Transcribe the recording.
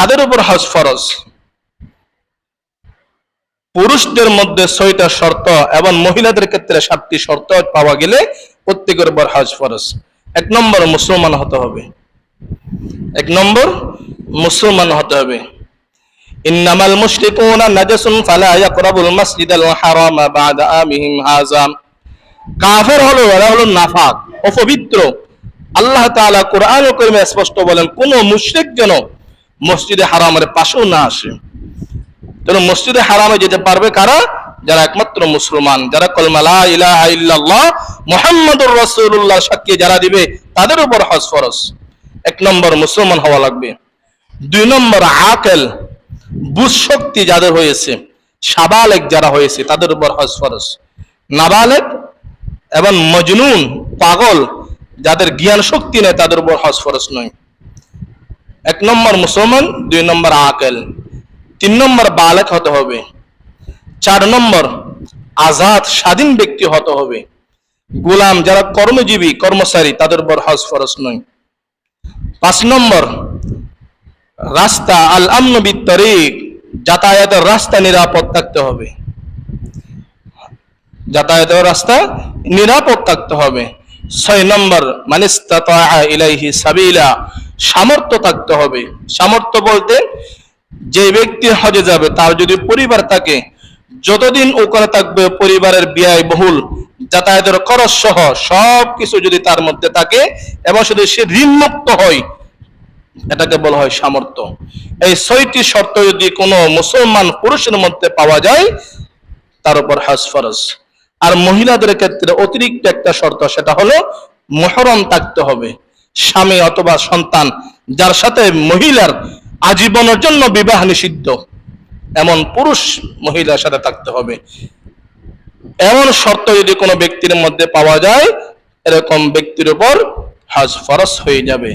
কাদের উপর হজ ফরজ। পুরুষদের মধ্যে ছয়টা শর্ত এবং মহিলাদের ক্ষেত্রে সাতটি শর্ত পাওয়া গেলে প্রত্যেকের উপর হজ ফরজ। এক নম্বর, মুসলমান হতে হবে। এক নম্বর, মুসলমান হতে হবে। ইন্নামাল মুশরিকুনা নাজাসুন ফালা ইয়াকরাবুল মাসজিদাল হারামা বাদা আমিহিম কাফের হলো এরা হলো নাফাক, অপবিত্র। আল্লাহ তাআলা কোরআন কারিমে স্পষ্ট বলেন, কোন মুশরিক যেন মসজিদে হারামের পাশেও না আসে। তাহলে মসজিদে হারামে যেতে পারবে কারা? যারা একমাত্র মুসলমান, যারা কলমা লা ইলাহা ইল্লাল্লাহ রাসূলুল্লাহ সাক্ষী যারা দিবে, তাদের উপর হজ ফরজ। এক নম্বর মুসলমান হওয়া লাগবে। দুই নম্বর আকেল, বুঝ শক্তি যাদের হয়েছে, সাবালেক যারা হয়েছে, তাদের উপর হজ ফরজ। নাবালেক এবং মজনুন, পাগল, যাদের জ্ঞান শক্তি নেই, তাদের উপর হজ ফরজ নয়। এক নম্বর মুসলমান, দুই নম্বর আকেল, তিন নম্বর বালেক হতে হবে, চার নম্বর আজাদ স্বাধীন ব্যক্তি হতে হবে। গোলাম যারা কর্মজীবী, কর্মচারী, তাদের উপর হজ ফরজ নয়। পাঁচ নম্বর, রাস্তা আল আমনবী যাতায়াতের রাস্তা নিরাপদ থাকতে হবে। যাতায়াতের রাস্তা নিরাপদ থাকতে হবে। ছয় নম্বর মানিস্তাতা ইলাইহি সাবিলা সামর্থ্য থাকতে হবে। সামর্থ্য বলতে যে ব্যক্তি হজে যাবে, তার যদি পরিবার থাকে, যতদিন ওখানে থাকবে, পরিবারের ব্যয় বহুল, যাতায়াতের খরচ সহ সব কিছু যদি তার মধ্যে থাকে, এবং শুধু সে ঋণমুক্ত হয়, এটাকে বলা হয় সামর্থ্য। এই ছয়টি শর্ত যদি কোনো মুসলমান পুরুষের মধ্যে পাওয়া যায়, তার উপর হজ ফরজ। আর মহিলাদের ক্ষেত্রে অতিরিক্ত একটা শর্ত, সেটা হলো মহরম থাকতে হবে। স্বামী অথবা সন্তান, যার সাথে মহিলার আজীবনের জন্য বিবাহ নিষিদ্ধ। এমন পুরুষ মহিলার সাথে থাকতে হবে। এমন শর্ত যদি কোনো ব্যক্তির মধ্যে পাওয়া যায়, এরকম ব্যক্তির উপর হজ ফরস হয়ে যাবে।